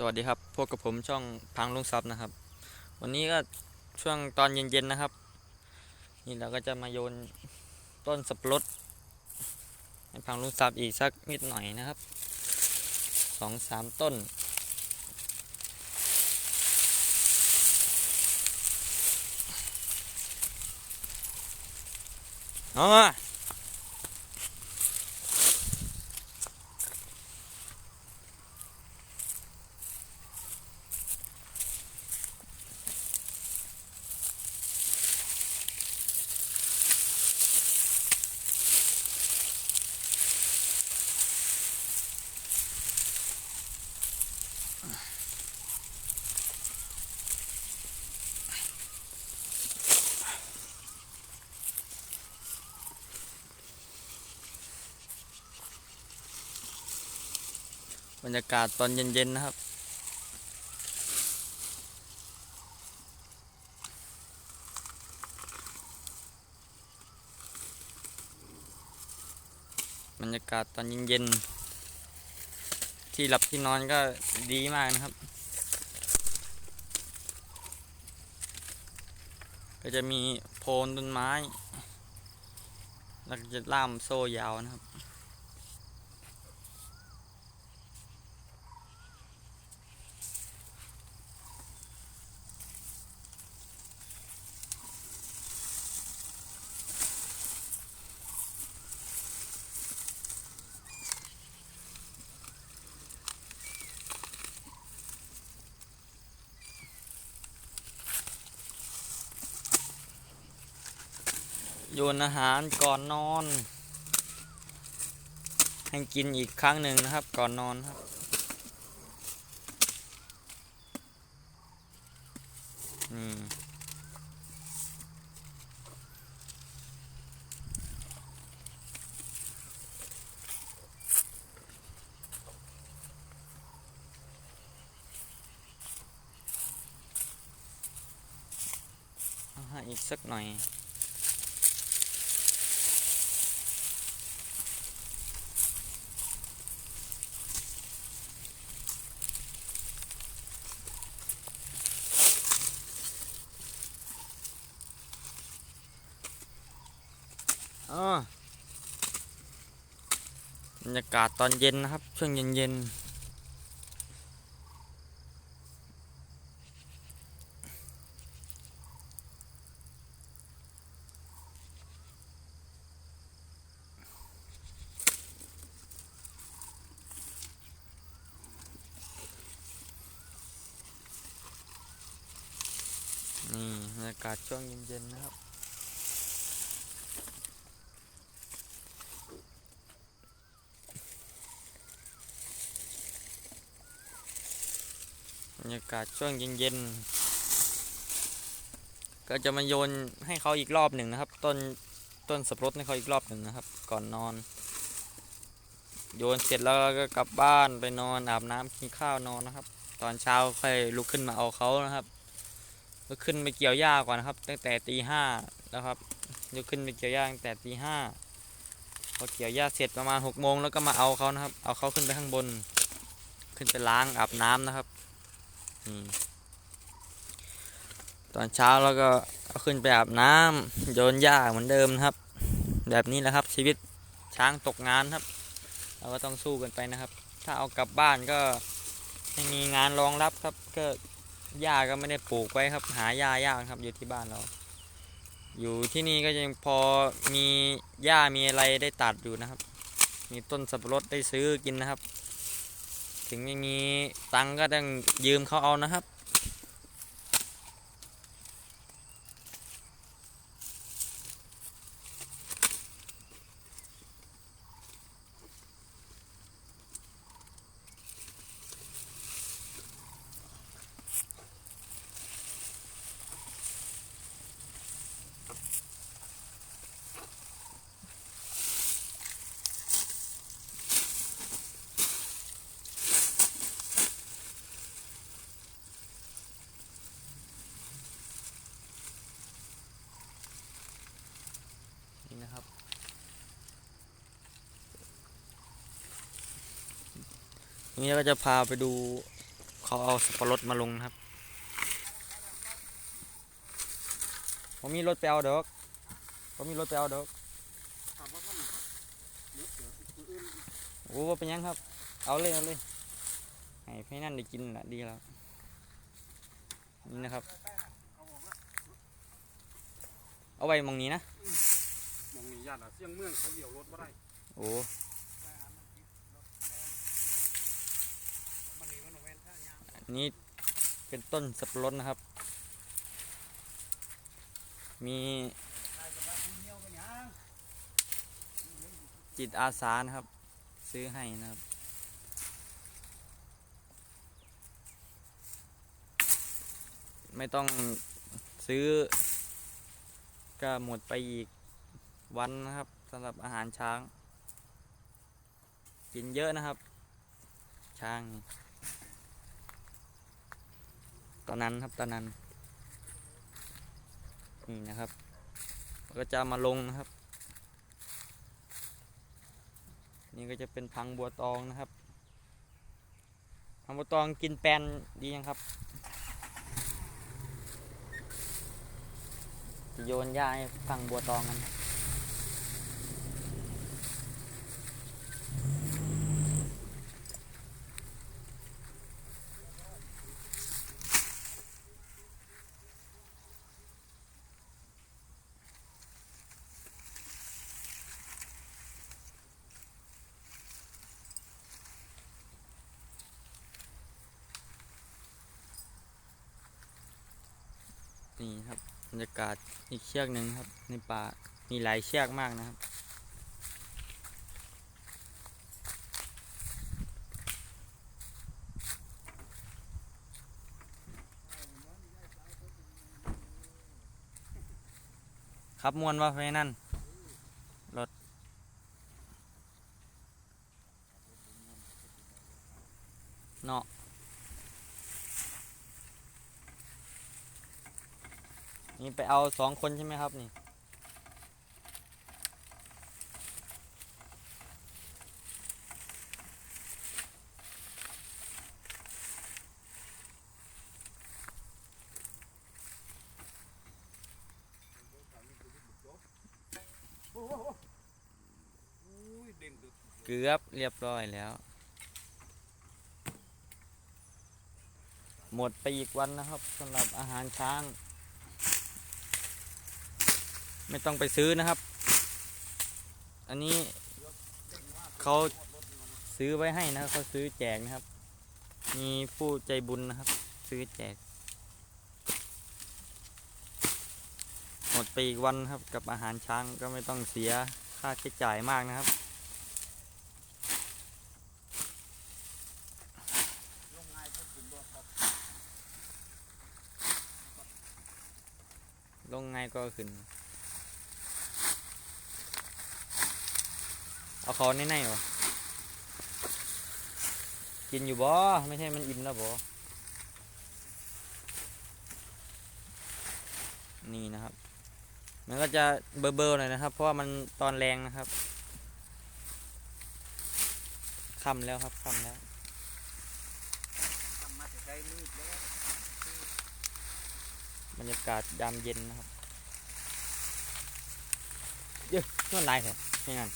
สวัสดีครับ พวกกับผมช่องพังลุงซับนะครับ วันนี้ก็ช่วงตอนเย็นๆนะครับ นี่เราก็จะมาโยนต้นสับปะรดให้พังลุงซับอีกสักนิดหน่อยนะครับสองสามต้น เอา บรรยากาศตอนเย็น ๆ นะครับ บรรยากาศตอนเย็น ๆ ที่หลับที่นอนก็ดีมากนะครับ ก็จะมีโพนต้นไม้ แล้วก็จะล่ามโซ่ยาวนะครับ โยนอาหารก่อนนอน ให้กินอีกครั้งหนึ่งนะครับ ก่อนนอนครับ นี่อีกสักหน่อย บรรยากาศตอนเย็นนะครับ ช่วงเย็นๆนี่บรรยากาศช่วงเย็นๆนะครับ รยากาศช่วงเย็นๆ ก็จะมาโยนให้เขาอีกรอบหนึ่งนะครับ ต้นต้นสับปะรดให้เขาอีกรอบหนึ่งนะครับ ก่อนนอน โยนเสร็จแล้วก็กลับบ้านไปนอนอาบน้ำกินข้าวนอนนะครับ ตอนเช้าค่อยลุกขึ้นมาเอาเขานะครับลุกขึ้นไปเกี่ยวหญ้าก่อนนะครับ ตั้งแต่ตีห้าแล้วครับลุกขึ้นไปเกี่ยวหญ้าตั้งแต่ตีห้าพอเกี่ยวหญ้าเสร็จประมาณหกโมงแล้วก็มาเอาเขานะครับ เอาเขาขึ้นไปข้างบน ขึ้นไปล้างอาบน้ำนะครับ ตอนเช้าเราก็เอาขึ้นไปอาบน้ำโยนหญ้าเหมือนเดิมนะครับ แบบนี้แหละครับ ชีวิตช้างตกงานครับ เราก็ต้องสู้กันไปนะครับ ถ้าเอากลับบ้านก็ไม่มีงานรองรับครับ ก็หญ้าก็ไม่ได้ปลูกไว้ครับ หาหญ้ายากครับ อยู่ที่บ้านเรา อยู่ที่นี่ก็ยังพอมีหญ้ามีอะไรได้ตัดอยู่นะครับ มีต้นสับปะรดได้ซื้อกินนะครับ ถึงไม่มีตังก็ต้องยืมเขาเอานะครับ นี่นะครับ นี่ก็จะพาไปดูเขาเอาสับปะรดมาลงนะครับ ผมมีรถไปเอาดอกผมมีรถไปเอาดอกถามว่าท่านเนื้อเสือตัวอื่นโอ้ว่าเป็นยังครับ เอาเลยเอาเลยให้พี่นั่นได้กินละดีแล้วนี่นะครับ เอาไว้มองนี้นะ มองนี่ย่านอะเสียงเมืองเขาเลี้ยวรถมาได้โอ้นี่เป็นต้นสับปะรดนะครับ มีจิตอาสานะครับ ซื้อให้นะครับไม่ต้องซื้อก็หมดไปอีก วันนะครับสำหรับอาหารช้าง กินเยอะนะครับ ช้างตอนนั้นครับตอนนั้นนี่นะครับก็จะมาลงนะครับ นี่ก็จะเป็นพังบัวตองนะครับพังบัวตองกินแปนดียังครับจะโยนหญ้าให้พังบัวตองกัน นี่ครับบรรยากาศอีกเชือกหนึ่งครับ ในป่ามีหลายเชือกมากนะครับ ครับมวนว่าไปนั่นรถเนาะ นี่ไปเอาสองคนใช่ไหมครับนี่เกเกือบเรียบร้อยแล้ว หมดไปอีกวันนะครับสำหรับอาหารช้าง ไม่ต้องไปซื้อนะครับ อันนี้เขาซื้อไว้ให้นะครับเขาซื้อแจกนะครับ มีผู้ใจบุญนะครับ ซื้อแจก หมดไปอีกวันครับกับอาหารช้างก็ไม่ต้องเสียค่าใช้จ่ายมากนะครับง่ายก็ถึงบ่ครับลงไงก็ขึ้น เอาเขาในในๆวะกินอยู่บ่ไม่ใช่มันอิ่มแล้วบ่นี่นะครับ มันก็จะเบอร์เบอร์หน่อยนะครับ เพราะว่ามันตอนแรงนะครับค่ำแล้วครับค่ำแล้วทำมาจะได้มืดแล้วบรรยากาศยามเย็นนะครับเยอะนวดลายเถอะไม่งั้น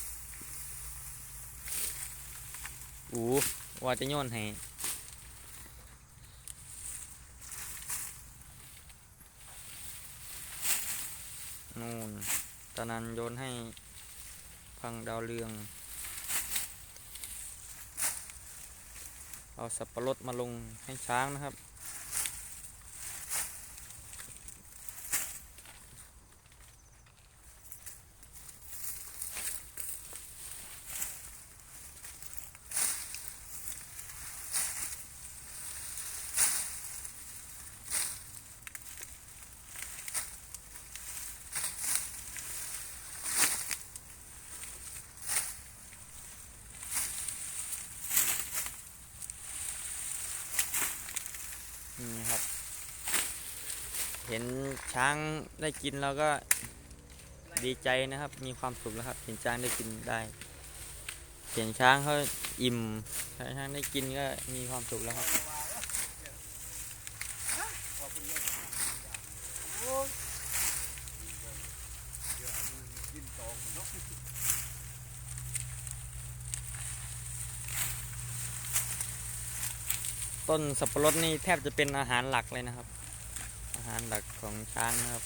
อูว่าจะโยนให้นู่นตะนันโยนให้พังดาวเรือง เอาสับปะรดมาลงให้ช้างนะครับ นี่ครับ เห็นช้างได้กินเราก็ดีใจนะครับ มีความสุขแล้วครับ เห็นช้างได้กินได้ เห็นช้างเขาอิ่มช้างได้กินก็มีความสุขแล้วครับ ต้นสับปะรดนี่แทบจะเป็นอาหารหลักเลยนะครับ อาหารหลักของช้างนะครับ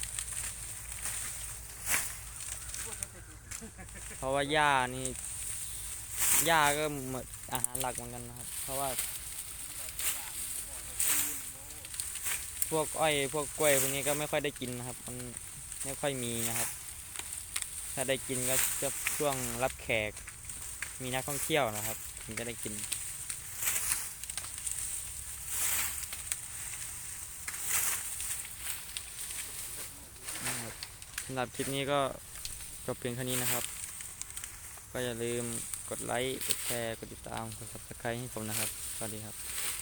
เพราะว่าหญ้านี่หญ้าก็เหมือนอาหารหลักเหมือนกันนะครับ เพราะว่า พวกอ้อยพวกกล้วยพวกนี้ก็ไม่ค่อยได้กินนะครับ มันไม่ค่อยมีนะครับ ถ้าได้กินก็จะช่วงรับแขก มีนักท่องเที่ยวนะครับ ถึงจะได้กิน นะครับ สำหรับคลิปนี้ก็จบเพียงเท่านี้นะครับ ก็อย่าลืมกดไลค์ กดแชร์ กดติดตาม กด subscribe ให้ผมนะครับ สวัสดีครับ